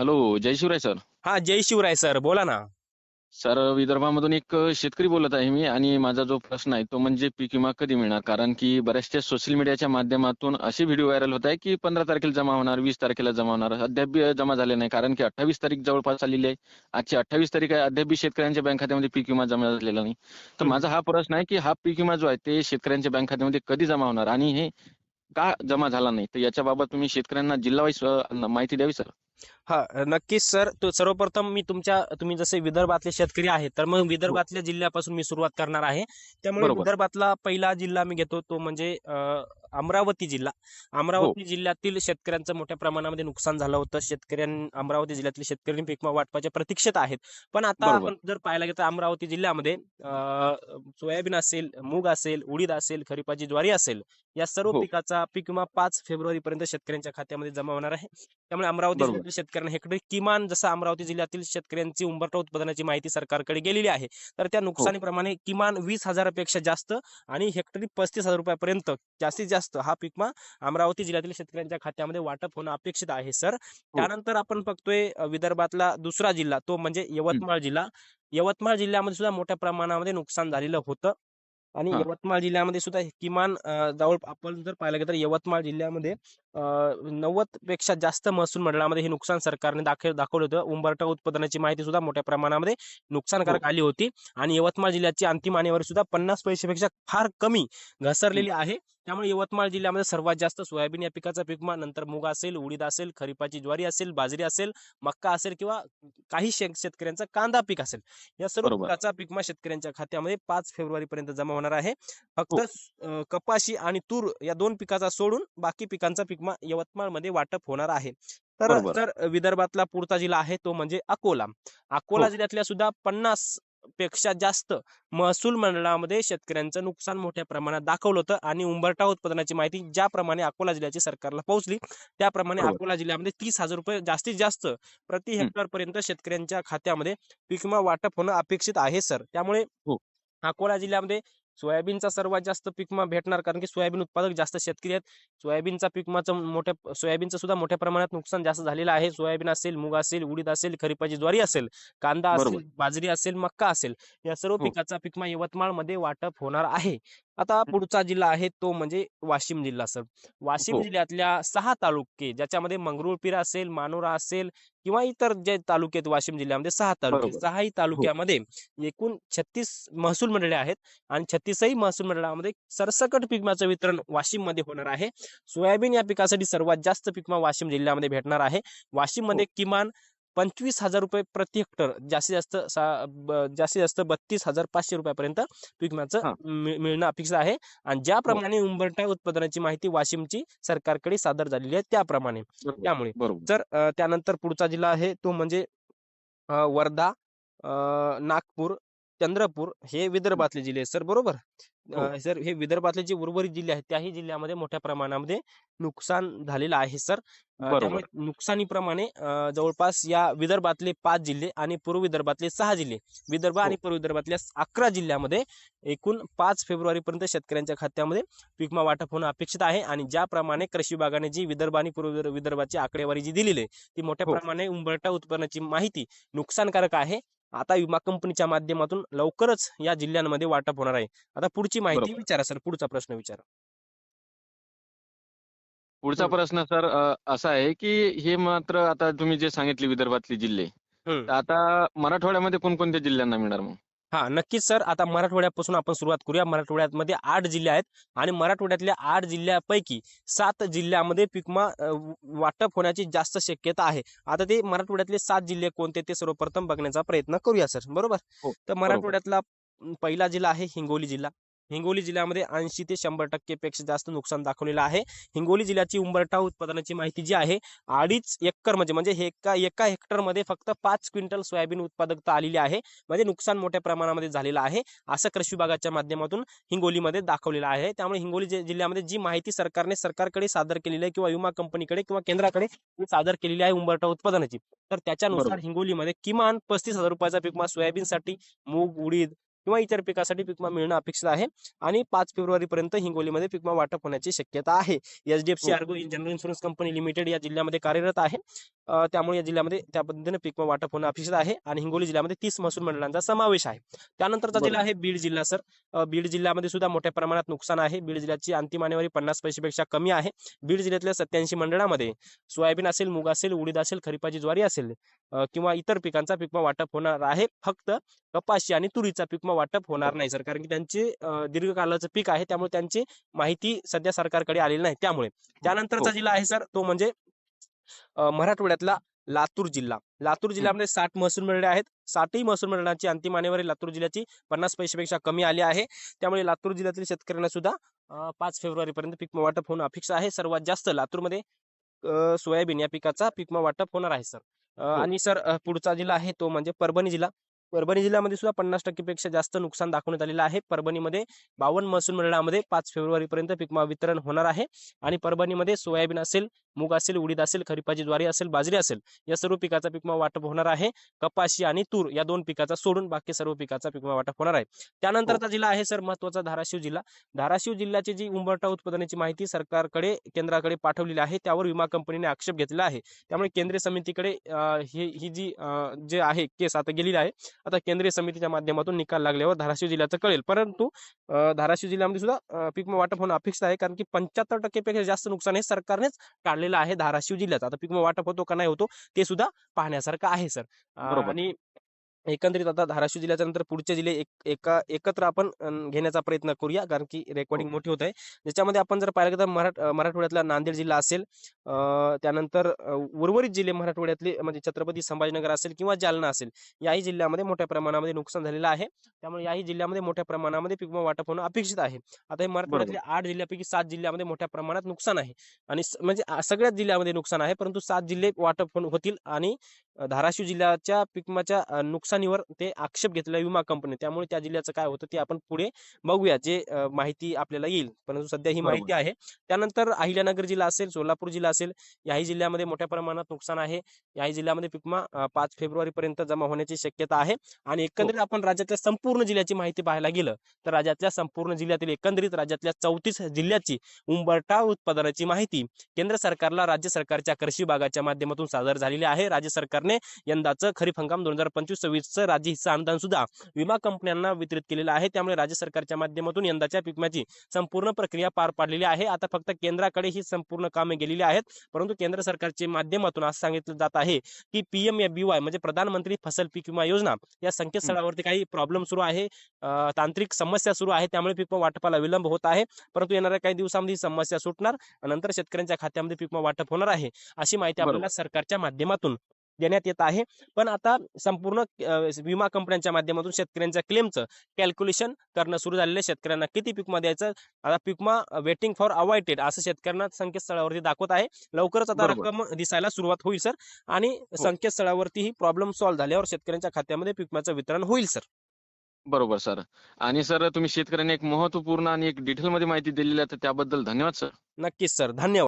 Hello जय Shivray sir. हा जय Shivray sir बोला ना. सर विदर्भामधून एक शेतकरी बोलत आहे मी आणि माझा जो प्रश्न आहे तो म्हणजे पीक विमा कधी मिळणार? कारण की बऱ्याचशा सोशल मीडियाच्या माध्यमातून असे व्हिडिओ व्हायरल होत आहे की पंधरा तारखेला जमा होणार वीस तारखेला जमा होणार. अद्याप जमा झाले नाही कारण की अठ्ठावीस तारीख जवळपास आलेली आहे. आजची अठ्ठावीस तारीख आहे अद्याप शेतकऱ्यांच्या बँक खात्यामध्ये पीक विमा जमा झालेला नाही. तर. माझा हा प्रश्न आहे की हा पीक विमा जो आहे ते शेतकऱ्यांच्या बँक खात्यामध्ये कधी जमा होणार आणि हे का जमा झाला नाही? तर याच्या बाबत तुम्ही शेतकऱ्यांना जिल्हा वाईज माहिती द्यावी सर. हा नक्कीच सर. तो सर्वप्रथम मी तुमच्या तुम्ही जसे विदर्भातले शेतकरी आहेत तर मग विदर्भातल्या जिल्ह्यापासून मी सुरुवात करणार आहे. त्यामुळे बरोबर. विदर्भातला पहिला जिल्हा मी घेतो तो म्हणजे अं, अमरावती जिल्हा. अमरावती जिल्ह्यातील शेतकऱ्यांचं मोठ्या प्रमाणामध्ये नुकसान झालं होतं. शेतकऱ्यां अमरावती जिल्ह्यातील शेतकरी पीक वाटपाच्या प्रतीक्षेत आहेत. पण आता बरोबर. आपण जर पाहायला गेलं तर अमरावती जिल्ह्यामध्ये अं, सोयाबीन असेल मूग असेल उडीद असेल खरीपाची ज्वारी असेल या सर्व हो. पिकाचा पीक विमा पाच फेब्रुवारी पर्यंत शेतकऱ्यांच्या खात्यामध्ये जमा होणार आहे. त्यामुळे अमरावती शेतकऱ्यांना हेक्टरी किमान जसं अमरावती जिल्ह्यातील शेतकऱ्यांची उंबरठा उत्पादनाची माहिती सरकारकडे गेलेली आहे तर हो. त्या नुकसानीप्रमाणे किमान वीस हजारापेक्षा जास्त आणि हेक्टरी पस्तीस हजार रुपयापर्यंत जास्तीत जास्त हा पीक विमा अमरावती जिल्ह्यातील शेतकऱ्यांच्या खात्यामध्ये वाटप होणं अपेक्षित आहे सर हो. त्यानंतर आपण बघतोय विदर्भातला दुसरा जिल्हा तो म्हणजे यवतमाळ जिल्हा यवतमाळ जिल्ह्यामध्ये सुद्धा मोठ्या प्रमाणामध्ये नुकसान झालेलं होतं आणि हा. यवतमाळ जिल्ह्यामध्ये सुद्धा किमान जवळ आपण जर पाहायला गेलं तर यवतमाळ जिल्ह्यामध्ये नव्वदपेक्षा जास्त महसूल मंडळामध्ये हे नुकसान सरकारने दाखल दाखवलं होतं. उंबरठा उत्पादनाची माहिती सुद्धा मोठ्या प्रमाणामध्ये नुकसानकारक आली होती. आणि यवतमाळ जिल्ह्याची अंतिम आणीवर सुद्धा पन्नास पैशापेक्षा फार कमी घसरलेली आहे. त्यामुळे यवतमाळ जिल्ह्यामध्ये सर्वात जास्त सोयाबीन या पिकाचा पीक विमा नंतर मूग असेल उडीद असेल खरीपाची ज्वारी असेल बाजरी असेल मक्का असेल किंवा काही शेत- शेतकऱ्यांचा कांदा पीक असेल. या सर्व. पिकाचा पीक विमा शेतकऱ्यांच्या खात्यामध्ये पाच फेब्रुवारी पर्यंत जमा होणार आहे. फक्त हो. कपाशी आणि तूर या दोन पिकाचा सोडून बाकी पिकांचा पीक यवतमाळमध्ये वाटप होणार आहे तर. जर विदर्भातला पुढचा जिल्हा आहे तो म्हणजे अकोला अकोला हो. जिल्ह्यातल्या सुद्धा पन्नासपेक्षा जास्त महसूल मंडळामध्ये शेतकऱ्यांचं नुकसान मोठ्या प्रमाणात दाखवलं होतं आणि उंबरठा उत्पादनाची माहिती ज्याप्रमाणे अकोला जिल्ह्याची सरकारला पोहोचली त्याप्रमाणे. अकोला जिल्ह्यामध्ये तीस हजार रुपये जास्तीत जास्त प्रति. हेक्टर पर्यंत शेतकऱ्यांच्या खात्यामध्ये पीक विमा वाटप होणं अपेक्षित आहे सर त्यामुळे हो. अकोला जिल्ह्यामध्ये सोयाबीनचा सर्वात जास्त पीक विमा भेटणार कारण की सोयाबीन उत्पादक जास्त शेतकरी आहेत सोयाबीनचा पीक विमाचं मोठ्या सोयाबीनचं सुद्धा मोठ्या प्रमाणात नुकसान जास्त झालेलं आहे सोयाबीन असेल मूग असेल उडीद असेल खरीपाची ज्वारी असेल कांदा. असेल बाजरी असेल मक्का असेल या सर्व हो. पिकाचा पीक विमा यवतमाळमध्ये वाटप होणार आहे आता पुढचा जिल्हा आहे तो म्हणजे वाशिम जिल्हा सर. वाशिम हो. जिल्ह्यातल्या सहा तालुके ज्याच्यामध्ये मंगरुळपीर असेल मानोरा असेल किंवा इतर जे तालुके आहेत वाशिम जिल्ह्यामध्ये सहा तालुके. सहाही तालुक्यामध्ये एकूण छत्तीस महसूल मंडळे आहेत आणि छत्तीसही महसूल मंडळामध्ये सरसकट पीक विम्याचं वितरण वाशिममध्ये होणार आहे. सोयाबीन या पिकासाठी सर्वात जास्त पीक विमा वाशिम जिल्ह्यामध्ये भेटणार आहे. वाशिममध्ये किमान पंचवीस हजार रुपये प्रति हेक्टर जास्तीत जास्त जास्तीत जास्त बत्तीस हजार पाचशे रुपयापर्यंत पीक विम्याचं मिळणं अपेक्षित आहे. आणि ज्याप्रमाणे उंबरठा उत्पादनाची माहिती वाशिमची सरकारकडे सादर झालेली आहे त्याप्रमाणे. त्यामुळे तर अ, त्यानंतर पुढचा जिल्हा आहे तो म्हणजे वर्धा अ, नागपूर चंद्रपूर हे विदर्भातले जिल्हे सर बरोबर? हो. अ, सर हे विदर्भातले जे उर्वरित जिल्हे आहेत त्याही जिल्ह्यामध्ये मोठ्या प्रमाणामध्ये नुकसान झालेलं आहे सर अ, बरोबर. त्यामुळे नुकसानीप्रमाणे अ, जवळपास या विदर्भातले पाच जिल्हे आणि पूर्व विदर्भातले सहा जिल्हे विदर्भ आणि पूर्व विदर्भातल्या अकरा जिल्ह्यामध्ये एकूण पाच फेब्रुवारी पर्यंत शेतकऱ्यांच्या खात्यामध्ये पीक विमा वाटप होणं अपेक्षित आहे आणि ज्याप्रमाणे कृषी विभागाने जी विदर्भ आणि पूर्व विदर्भ- विदर्भाची आकडेवारी जी दिलेली आहे ती मोठ्या हो. प्रमाणे उंबरठा उत्पन्नाची माहिती नुकसानकारक आहे आता विमा कंपनीच्या माध्यमातून लवकरच या जिल्ह्यांमध्ये वाटप होणार आहे आता पुढची माहिती. विचारा सर पुढचा प्रश्न विचारा पुढचा. प्रश्न सर असा आहे की हे मात्र आता तुम्ही जे सांगितले विदर्भातले जिल्हे आता मराठवाड्यामध्ये कोणकोणत्या जिल्ह्यांना मिळणार मग हा नक्कीच सर. आता मराठवाड्यापासून आपण सुरुवात करूया. मराठवाड्यामध्ये आठ जिल्हे आहेत आणि मराठवाड्यातल्या आठ जिल्ह्यापैकी सात जिल्ह्यामध्ये पिकमा वाटप होण्याची जास्त शक्यता आहे. आता ते मराठवाड्यातले सात जिल्हे कोणते ते सर्वप्रथम बघण्याचा प्रयत्न करूया सर. बरोबर? हो, तर मराठवाड्यातला पहिला जिल्हा आहे हिंगोली जिल्हा. हिंगोली जिल्ह्यामध्ये ऐंशी ते शंभर टक्के पेक्षा जास्त नुकसान दाखवलेलं आहे. हिंगोली जिल्ह्याची उंबरठा उत्पादनाची माहिती जी आहे अडीच एकर म्हणजे म्हणजे एका एका हेक्टरमध्ये फक्त पाच क्विंटल सोयाबीन उत्पादकता आलेली आहे. म्हणजे नुकसान मोठ्या प्रमाणामध्ये झालेलं आहे. असं कृषी विभागाच्या माध्यमातून हिंगोलीमध्ये दाखवलेलं आहे. त्यामुळे हिंगोली जिल्ह्यामध्ये जी माहिती सरकारने सरकारकडे सादर केलेली आहे किंवा विमा कंपनीकडे किंवा केंद्राकडे सादर केलेली आहे उंबरठा उत्पादनाची. तर त्याच्यानुसार. हिंगोलीमध्ये किमान पस्तीस हजार रुपयाचा पीक सोयाबीनसाठी मूग उडीद किंवा इतर पिकासाठी पीक विमा मिळणं अपेक्षित आहे. आणि पाच फेब्रुवारी पर्यंत हिंगोलीमध्ये पीक विमा वाटप होण्याची शक्यता आहे. एचडीएफसी हो. Ergo general insurance company limited या जिल्ह्यामध्ये कार्यरत आहे. त्यामुळे या जिल्ह्यामध्ये त्या पद्धतीने पीक वाटप होणं अपेक्षित आहे आणि हिंगोली जिल्ह्यामध्ये तीस महसूल मंडळांचा समावेश आहे. त्यानंतरचा जिल्हा आहे बीड जिल्हा सर. बीड जिल्ह्यामध्ये सुद्धा मोठ्या प्रमाणात नुकसान आहे. बीड जिल्ह्याची अंतिम आणेवारी पन्नास पैशापेक्षा कमी आहे. बीड जिल्ह्यातल्या सत्याऐंशी मंडळामध्ये सोयाबीन असेल मूग असेल उडीद असेल खरीपाची ज्वारी असेल किंवा इतर पिकांचा पीक विमा वाटप होणार आहे. फक्त कपाशी आणि तुरीचा पीक वाटप होणार नाही सर. कारण की त्यांचे दीर्घकालाचं पीक आहे. त्यामुळे त्यांची माहिती सध्या सरकारकडे आलेली नाही. त्यामुळे त्यानंतरचा हो. जिल्हा आहे सर. तो म्हणजे मराठवाड्यातला लातूर जिल्हा. लातूर जिल्ह्यामध्ये साठ महसूल मंडळे आहेत. साठही महसूल मंडळांची अंतिम आणेवारी लातूर जिल्ह्याची पन्नास पैशापेक्षा कमी आली आहे. त्यामुळे लातूर जिल्ह्यातील शेतकऱ्यांना सुद्धा पाच फेब्रुवारी पर्यंत पीक वाटप होणं अपेक्षा आहे. सर्वात जास्त लातूरमध्ये सोयाबीन या पिकाचा पीक वाटप होणार आहे सर. अ, आणि सर पुढचा जिल्हा आहे तो म्हणजे परभणी जिल्हा. परभणी जिल्ह्यामध्ये सुद्धा पन्नास टक्केपेक्षा जास्त नुकसान दाखवण्यात आलेलं आहे. परभणीमध्ये बावन्न महसूल मंडळामध्ये पाच फेब्रुवारी पर्यंत पीक विमा वितरण होणार आहे. आणि परभणीमध्ये सोयाबीन असेल मूग असेल उडीद असेल खरीपाची ज्वारी असेल बाजरी असेल या सर्व पिकाचा पीक विमा वाटप होणार आहे. कपाशी आणि तूर या दोन पिकाचा सोडून बाकी सर्व पिकाचा पीक विमा वाटप होणार आहे. त्यानंतरचा जिल्हा आहे सर महत्त्वाचा धाराशिव जिल्हा. धाराशिव जिल्ह्याची जी उंबरठा उत्पादनाची माहिती सरकारकडे केंद्राकडे पाठवलेली आहे. त्यावर विमा कंपनीने आक्षेप घेतलेला आहे. त्यामुळे केंद्रीय समितीकडे ही ही जी जे आहे केस आता गेलेली आहे आता केंद्रीय समितीच्या माध्यमातून निकाल लागल्यावर धाराशिव जिल्ह्याचं कळेल. परंतु धाराशिव जिल्ह्यामध्ये सुद्धा पीक वाटप होणं अपेक्षित आहे. कारण की पंच्याहत्तर टक्केपेक्षा जास्त नुकसान हे सरकारनेच काढलेलं आहे धाराशिव जिल्ह्यात. आता पीक वाटप होतो का नाही होतो ते सुद्धा पाहण्यासारखं आहे सर. आणि एकंदरीत आता धाराशिव जिल्ह्याच्या नंतर पुढचे जिल्हे एक एका एकत्र आपण घेण्याचा प्रयत्न करूया कारण की रेकॉर्डिंग हो. मोठी होत आहे. ज्याच्यामध्ये आपण जर पाहिलं तर मराठ मराठवाड्यातला नांदेड जिल्हा असेल त्यानंतर उर्वरित जिल्हे मराठवाड्यातले म्हणजे छत्रपती संभाजीनगर असेल किंवा जालना असेल याही जिल्ह्यामध्ये मोठ्या प्रमाणामध्ये नुकसान झालेलं आहे. त्यामुळे याही जिल्ह्यामध्ये मोठ्या प्रमाणामध्ये पीक विमा वाटप होणं अपेक्षित आहे. आता हे मराठवाड्यातले आठ जिल्ह्यापैकी सात जिल्ह्यामध्ये मोठ्या प्रमाणात नुकसान आहे. आणि म्हणजे सगळ्याच जिल्ह्यामध्ये नुकसान आहे परंतु सात जिल्हे वाटप होतील आणि धाराशिव जिल्ह्याच्या पीक विम्याच्या अ, नुकसानीवर ते आक्षेप घेतलेला विमा कंपनी. त्यामुळे त्या जिल्ह्याचं काय होतं ते आपण पुढे बघूया जे माहिती आपल्याला येईल. परंतु सध्या ही. माहिती आहे. त्यानंतर अहिल्यानगर जिल्हा असेल सोलापूर जिल्हा असेल याही जिल्ह्यामध्ये मोठ्या प्रमाणात नुकसान आहे. याही जिल्ह्यामध्ये पीक विमा अ, पाच फेब्रुवारी पर्यंत जमा होण्याची शक्यता आहे. आणि एकंदरीत आपण राज्यातल्या संपूर्ण जिल्ह्याची माहिती पाहायला गेलं तर राज्यातल्या संपूर्ण जिल्ह्यातील एकंदरीत राज्यातल्या चौतीस जिल्ह्याची उंबरठा उत्पादनाची माहिती केंद्र सरकारला राज्य सरकारच्या कृषी विभागाच्या माध्यमातून सादर झालेली आहे. राज्य सरकारने यंदाचं खरीप हंगाम दोन हजार पंचवीस सव्वीसचं राज्य हिस्सा अनुदान सुद्धा विमा कंपन्यांना वितरित केलेलं आहे. त्यामुळे राज्य सरकारच्या माध्यमातून यंदाच्या पीक विम्याची संपूर्ण प्रक्रिया पार पाडलेली आहे. आता फक्त केंद्राकडे ही संपूर्ण कामे गेलेली आहेत. परंतु केंद्र सरकारच्या माध्यमातून असं सांगितलं जात आहे की पीएम वाय म्हणजे प्रधानमंत्री फसल पीक विमा योजना या संकेतस्थळावरती काही प्रॉब्लेम सुरू आहे. तांत्रिक समस्या सुरू आहे. त्यामुळे पीक वाटपाला विलंब होत आहे. परंतु येणाऱ्या काही दिवसांमध्ये ही समस्या सुटणार नंतर शेतकऱ्यांच्या खात्यामध्ये पीक वाटप होणार आहे. अशी माहिती. आपल्याला सरकारच्या माध्यमातून देण्यात येत आहे. पण आता संपूर्ण विमा कंपन्यांच्या माध्यमातून शेतकऱ्यांच्या क्लेमचं कॅल्क्युलेशन करणं सुरू झालेलं आहे. शेतकऱ्यांना किती पीक विमा द्यायचं? आता पीक विमा वेटिंग फॉर अवॉइडेड असं शेतकऱ्यांना संकेतस्थळावरती दाखवत आहे. लवकरच आता. रक्कम दिसायला सुरुवात होईल सर. आणि संकेतस्थळावरती ही प्रॉब्लेम सॉल्व्ह झाल्यावर शेतकऱ्यांच्या खात्यामध्ये पीक विम्याचं वितरण होईल सर. बरोबर सर. आणि सर तुम्ही शेतकऱ्यांना एक महत्त्वपूर्ण आणि एक डिटेलमध्ये माहिती दिलेली आहे तर त्याबद्दल धन्यवाद सर. नक्कीच सर. धन्यवाद.